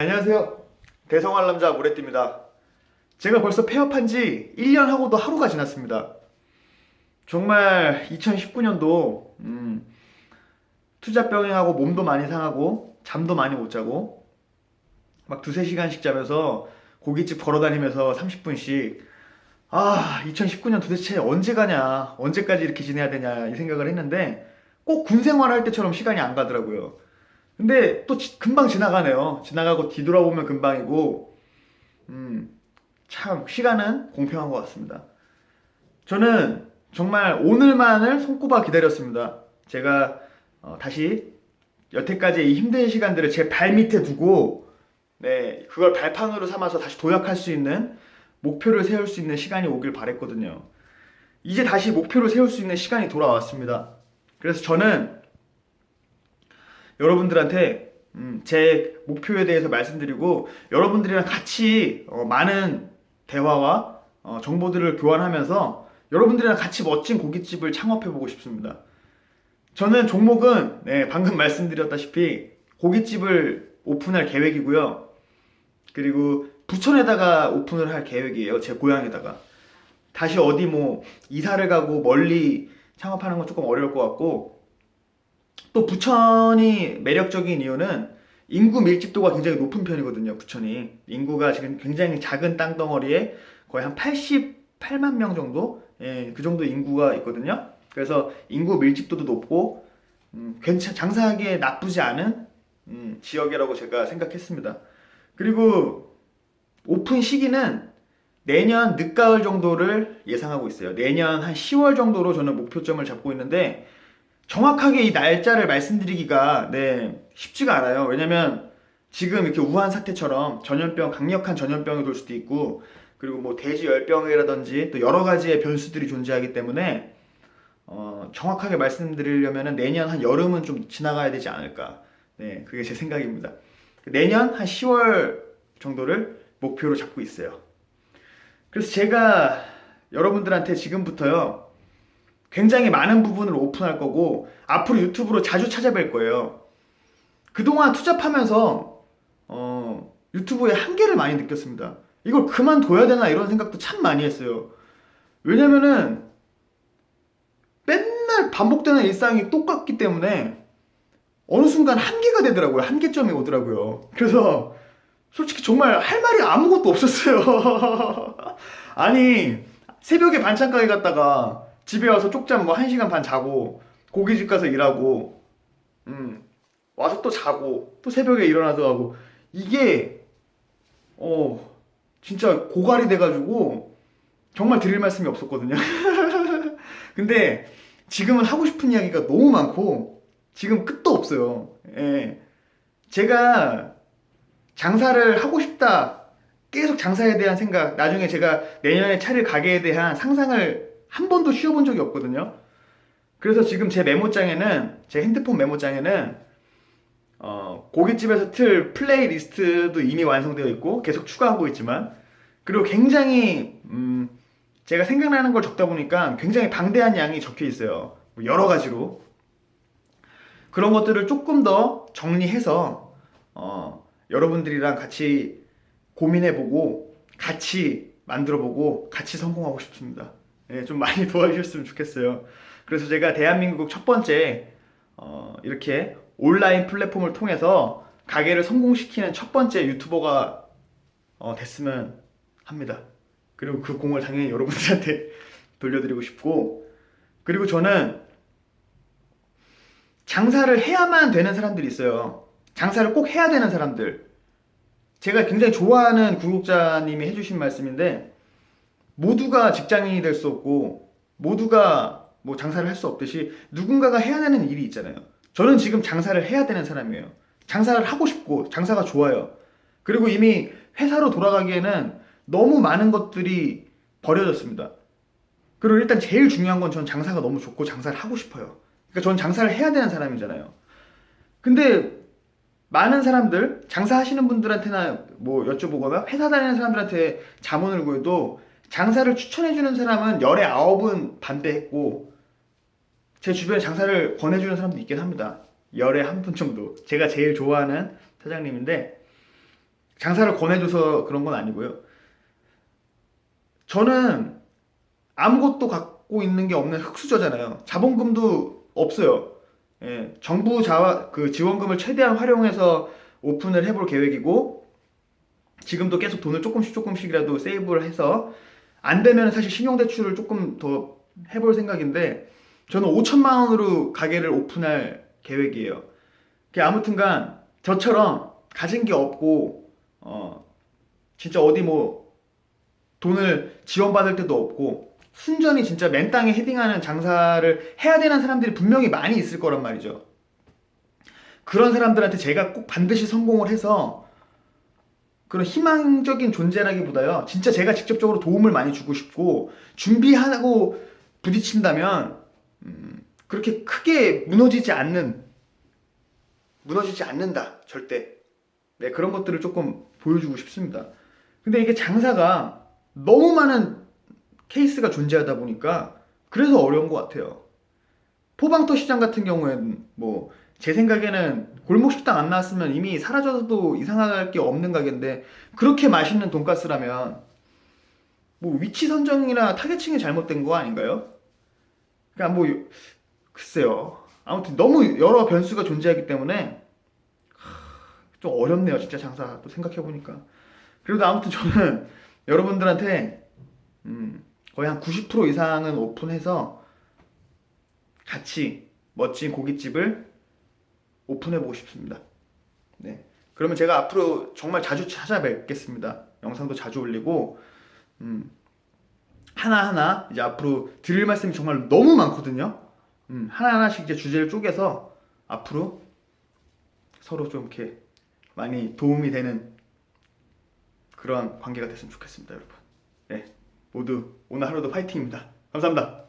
안녕하세요. 대성할 남자 모래띠입니다. 제가 벌써 폐업한 지 1년 하고도 하루가 지났습니다. 정말 2019년도 음, 투자 병행하고 몸도 많이 상하고 잠도 많이 못 자고 막 두세 시간씩 자면서 고깃집 걸어 다니면서 30분씩 아 2019년 도대체 언제 가냐 언제까지 이렇게 지내야 되냐 이 생각을 했는데 꼭 군 생활할 때처럼 시간이 안 가더라고요. 근데 또 지- 금방 지나가네요. 지나가고 뒤돌아보면 금방이고, 음, 참, 시간은 공평한 것 같습니다. 저는 정말 오늘만을 손꼽아 기다렸습니다. 제가 어, 다시 여태까지 이 힘든 시간들을 제 발 밑에 두고, 네, 그걸 발판으로 삼아서 다시 도약할 수 있는 목표를 세울 수 있는 시간이 오길 바랬거든요. 이제 다시 목표를 세울 수 있는 시간이 돌아왔습니다. 그래서 저는 여러분들한테 음, 제 목표에 대해서 말씀드리고 여러분들이랑 같이 어, 많은 대화와 어, 정보들을 교환하면서 여러분들이랑 같이 멋진 고깃집을 창업해 보고 싶습니다. 저는 종목은 네, 방금 말씀드렸다시피 고깃집을 오픈할 계획이고요. 그리고 부천에다가 오픈을 할 계획이에요. 제 고향에다가. 다시 어디 뭐 이사를 가고 멀리 창업하는 건 조금 어려울 것 같고 또 부천이 매력적인 이유는 인구 밀집도가 굉장히 높은 편이거든요. 부천이 인구가 지금 굉장히 작은 땅덩어리에 거의 한 88만 명 정도, 예, 그 정도 인구가 있거든요. 그래서 인구 밀집도도 높고 음, 괜찮 장사하기에 나쁘지 않은 음, 지역이라고 제가 생각했습니다. 그리고 오픈 시기는 내년 늦가을 정도를 예상하고 있어요. 내년 한 10월 정도로 저는 목표점을 잡고 있는데 정확하게 이 날짜를 말씀드리기가 네, 쉽지가 않아요. 왜냐면 지금 이렇게 우한 사태처럼 전염병, 강력한 전염병이 돌 수도 있고 그리고 뭐 돼지 열병이라든지 또 여러 가지의 변수들이 존재하기 때문에 어, 정확하게 말씀드리려면 내년 한 여름은 좀 지나가야 되지 않을까. 네, 그게 제 생각입니다. 내년 한 10월 정도를 목표로 잡고 있어요. 그래서 제가 여러분들한테 지금부터요. 굉장히 많은 부분을 오픈할 거고 앞으로 유튜브로 자주 찾아뵐 거예요. 그동안 투잡하면서 어, 유튜브의 한계를 많이 느꼈습니다. 이걸 그만둬야 되나 이런 생각도 참 많이 했어요. 왜냐면은 맨날 반복되는 일상이 똑같기 때문에 어느 순간 한계가 되더라고요. 한계점이 오더라고요. 그래서 솔직히 정말 할 말이 아무것도 없었어요. 아니 새벽에 반찬 가게 갔다가 집에 와서 쪽잠 뭐 1시간 반 자고 고깃집 가서 일하고 음 와서 또 자고 또 새벽에 일어나서 하고. 이게 어 진짜 고갈이 돼가지고 정말 드릴 말씀이 없었거든요. 근데 지금은 하고 싶은 이야기가 너무 많고 지금 끝도 없어요. 예. 제가 장사를 하고 싶다 계속 장사에 대한 생각 나중에 제가 내년에 차릴 가게에 대한 상상을 한 번도 쉬어본 적이 없거든요. 그래서 지금 제 메모장에는 제 핸드폰 메모장에는 어, 고깃집에서 틀 플레이리스트도 이미 완성되어 있고 계속 추가하고 있지만 그리고 굉장히 음, 제가 생각나는 걸 적다 보니까 굉장히 방대한 양이 적혀 있어요. 뭐 여러 가지로 그런 것들을 조금 더 정리해서 어, 여러분들이랑 같이 고민해보고 같이 만들어보고 같이 성공하고 싶습니다. 예, 좀 많이 도와주셨으면 좋겠어요. 그래서 제가 대한민국 첫 번째 어, 이렇게 온라인 플랫폼을 통해서 가게를 성공시키는 첫 번째 유튜버가 어, 됐으면 합니다. 그리고 그 공을 당연히 여러분들한테 돌려드리고 싶고 그리고 저는 장사를 해야만 되는 사람들이 있어요. 장사를 꼭 해야 되는 사람들. 제가 굉장히 좋아하는 구독자님이 해주신 말씀인데 모두가 직장인이 될 수 없고 모두가 뭐 장사를 할 수 없듯이 누군가가 해야 되는 일이 있잖아요. 저는 지금 장사를 해야 되는 사람이에요. 장사를 하고 싶고 장사가 좋아요. 그리고 이미 회사로 돌아가기에는 너무 많은 것들이 버려졌습니다. 그리고 일단 제일 중요한 건 전 장사가 너무 좋고 장사를 하고 싶어요. 그러니까 저는 장사를 해야 되는 사람이잖아요. 근데 많은 사람들 장사하시는 분들한테나 뭐 여쭤보거나 회사 다니는 사람들한테 자문을 구해도 장사를 추천해주는 사람은 열에 아홉은 반대했고 제 주변에 장사를 권해주는 사람도 있긴 합니다. 열에 한 분 정도. 제가 제일 좋아하는 사장님인데 장사를 권해줘서 그런 건 아니고요. 저는 아무것도 갖고 있는 게 없는 흑수저잖아요. 자본금도 없어요. 예, 정부 자, 그 지원금을 최대한 활용해서 오픈을 해볼 계획이고 지금도 계속 돈을 조금씩 조금씩이라도 세이브를 해서 안 되면 사실 신용대출을 조금 더 해볼 생각인데 저는 5천만 원으로 가게를 오픈할 계획이에요. 그 아무튼간 저처럼 가진 게 없고 어 진짜 어디 뭐 돈을 지원받을 때도 없고 순전히 진짜 맨 땅에 헤딩하는 장사를 해야 되는 사람들이 분명히 많이 있을 거란 말이죠. 그런 사람들한테 제가 꼭 반드시 성공을 해서 그런 희망적인 존재라기보다요. 진짜 제가 직접적으로 도움을 많이 주고 싶고 준비하고 부딪힌다면 음, 그렇게 크게 무너지지 않는 무너지지 않는다 절대. 네 그런 것들을 조금 보여주고 싶습니다. 근데 이게 장사가 너무 많은 케이스가 존재하다 보니까 그래서 어려운 것 같아요. 포방터 시장 같은 경우에는 뭐 제 생각에는 골목 식당 안 나왔으면 이미 사라져도 이상할 게 없는 가게인데 그렇게 맛있는 돈가스라면 뭐 위치 선정이나 타겟층이 잘못된 거 아닌가요? 그러니까 뭐 글쎄요. 아무튼 너무 여러 변수가 존재하기 때문에 하, 좀 어렵네요, 진짜 장사 또 생각해 보니까. 그래도 아무튼 저는 여러분들한테 음, 거의 한 90% 이상은 오픈해서 같이 멋진 고깃집을 오픈해 보고 싶습니다. 네. 그러면 제가 앞으로 정말 자주 찾아뵙겠습니다. 영상도 자주 올리고 음, 하나하나 이제 앞으로 드릴 말씀이 정말 너무 많거든요. 음, 하나하나씩 이제 주제를 쪼개서 앞으로 서로 좀 이렇게 많이 도움이 되는 그런 관계가 됐으면 좋겠습니다, 여러분. 네, 모두 오늘 하루도 파이팅입니다. 감사합니다.